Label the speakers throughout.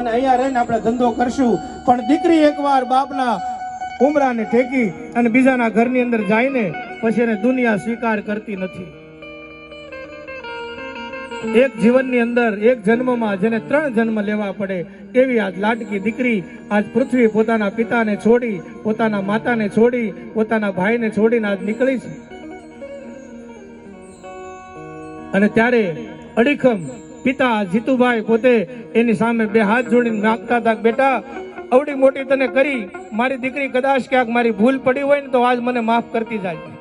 Speaker 1: અને અહીંયા રહીને આપણે ધંધો કરશું. પણ દીકરી એકવાર બાપના ઉમરાને ઠેકી અને બીજાના ઘરની અંદર જઈને પછી એને દુનિયા સ્વીકાર કરતી નથી. એક જીવનની અંદર, એક જન્મમાં જેને ત્રણ જન્મ લેવા પડે, એવી આજ લાડકી દીકરી આજ પૃથ્વી પોતાના પિતાને છોડી, પોતાના માતાને છોડી, પોતાના ભાઈને છોડીને આજ નીકળી છે. અને ત્યારે અડીખમ પિતા જીતુભાઈ પોતે એની સામે બે હાથ જોડીને નાખતા હતા, બેટા અવડી મોટી તને કરી, મારી દીકરી કદાચ ક્યાંક મારી ભૂલ પડી હોય ને તો આજ મને માફ કરતી જાય.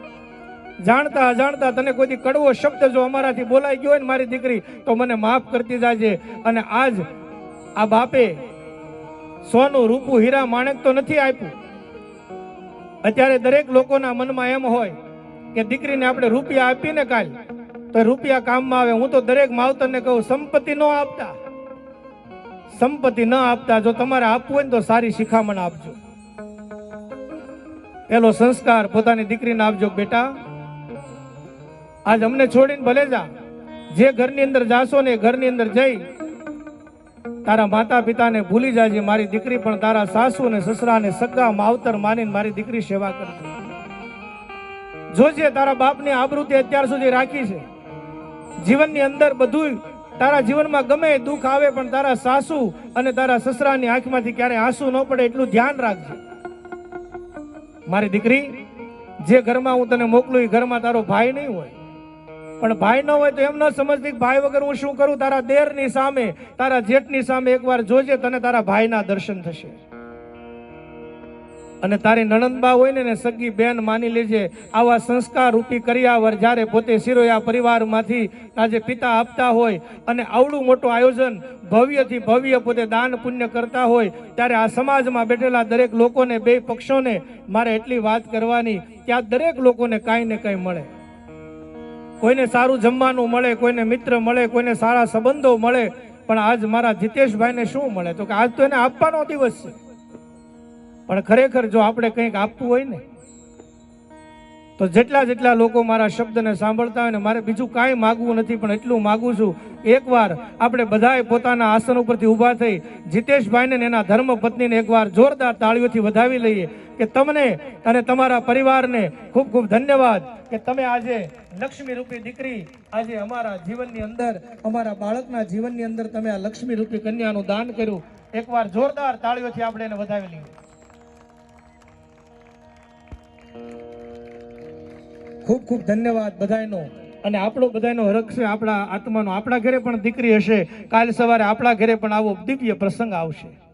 Speaker 1: જાણતા અજાણતા તને કોઈ કડવો શબ્દ જો અમારાથી બોલાઈ ગયો હોય ને મારી દીકરી, તો મને માફ કરતી જાજે. અને આજ આ બાપે સોનું, રૂપું, હીરા, માણેક તો નથી આપ્યું. અત્યારે દરેક લોકોના મનમાં એમ હોય કે દીકરીને આપણે રૂપિયા આપીને કાલ તો રૂપિયા કામમાં આવે. હું તો દરેક માવતરને કહું, સંપત્તિ ન આપતા. સંપત્તિ ન આપતા. જો તમારે આપવું હોય ને તો સારી શિખામણ આપજો. પેલો સંસ્કાર પોતાની દીકરીને આપજો, બેટા. આજ અમને છોડીને ભલે જા. જે ઘરની અંદર જાશો ને ઘરની અંદર જઈ. તારા માતા પિતાને ભૂલી જાજે. મારી દીકરી પણ તારા સાસુ ને સસરા ને સગા માવતર માનીને મારી દીકરી સેવા કરજો. જોજે, તારા બાપની આબરૂ અત્યાર સુધી રાખી છે. જીવનની અંદર બધું તારા જીવનમાં ગમે દુઃખ આવે, પણ તારા સાસુ અને તારા સસરાની આંખમાંથી ક્યારે આંસુ ન પડે એટલું ધ્યાન રાખજે. મારી દીકરી, જે ઘરમાં હું તને મોકલું એ ઘરમાં તારો ભાઈ નહીં હોય. પણ ભાઈ ન હોય તો એમ ન સમજતી ભાઈ વગર હું શું કરું? તારા દેરની સામે, તારા જેઠની સામે એકવાર જોજે, તને તારા ભાઈના દર્શન થશે. અને તારી નણંદબા હોય ને સગી બેન માની લેજે. આવા સંસ્કાર રૂપી કર્યાવર જ્યારે પોતે શિરોયા પરિવારમાંથી આજે પિતા આપતા હોય અને આવડું મોટું આયોજન ભવ્યથી ભવ્ય પોતે દાન પુણ્ય કરતા હોય, ત્યારે આ સમાજમાં બેઠેલા દરેક લોકોને, બે પક્ષોને મારે એટલી વાત કરવાની કે આ દરેક લોકોને કાંઈ ને કાંઈ મળે. કોઈને સારું જમવાનું મળે, કોઈને મિત્ર મળે, કોઈને સારા સંબંધો મળે, પણ આજ મારા જીતેશભાઈને શું મળે? તો કે આજ તો એને આપવાનો દિવસ છે. પણ ખરેખર જો આપણે કંઈક આપવું હોય ને, તો જેટલા જેટલા લોકો મારા શબ્દને સાંભળતા હોય ને, મારે બીજું કાંઈ માગવું નથી, પણ એટલું માગું છું, એકવાર આપણે બધાએ પોતાના આસન ઉપરથી ઊભા થઈ જીતેશભાઈને એના ધર્મ પત્નીને એકવાર જોરદાર તાળીઓથી વધાવી લઈએ કે તમને અને તમારા પરિવારને ખૂબ ખૂબ ધન્યવાદ કે તમે આજે લક્ષ્મી રૂપી દીકરી આજે અમારા જીવનની અંદર, અમારા બાળકના જીવનની અંદર તમે આ લક્ષ્મી રૂપી કન્યાનું દાન કર્યું. એકવાર જોરદાર તાળીઓથી આપણે એને વધાવી લઈએ. ખૂબ ખૂબ ધન્યવાદ બધાયનો. અને આપણો બધાયનો હરખ છે, આપણા આત્માનો. આપણા ઘરે પણ દીકરી હશે. કાલ સવારે આપણા ઘરે પણ આવો દિવ્ય પ્રસંગ આવશે.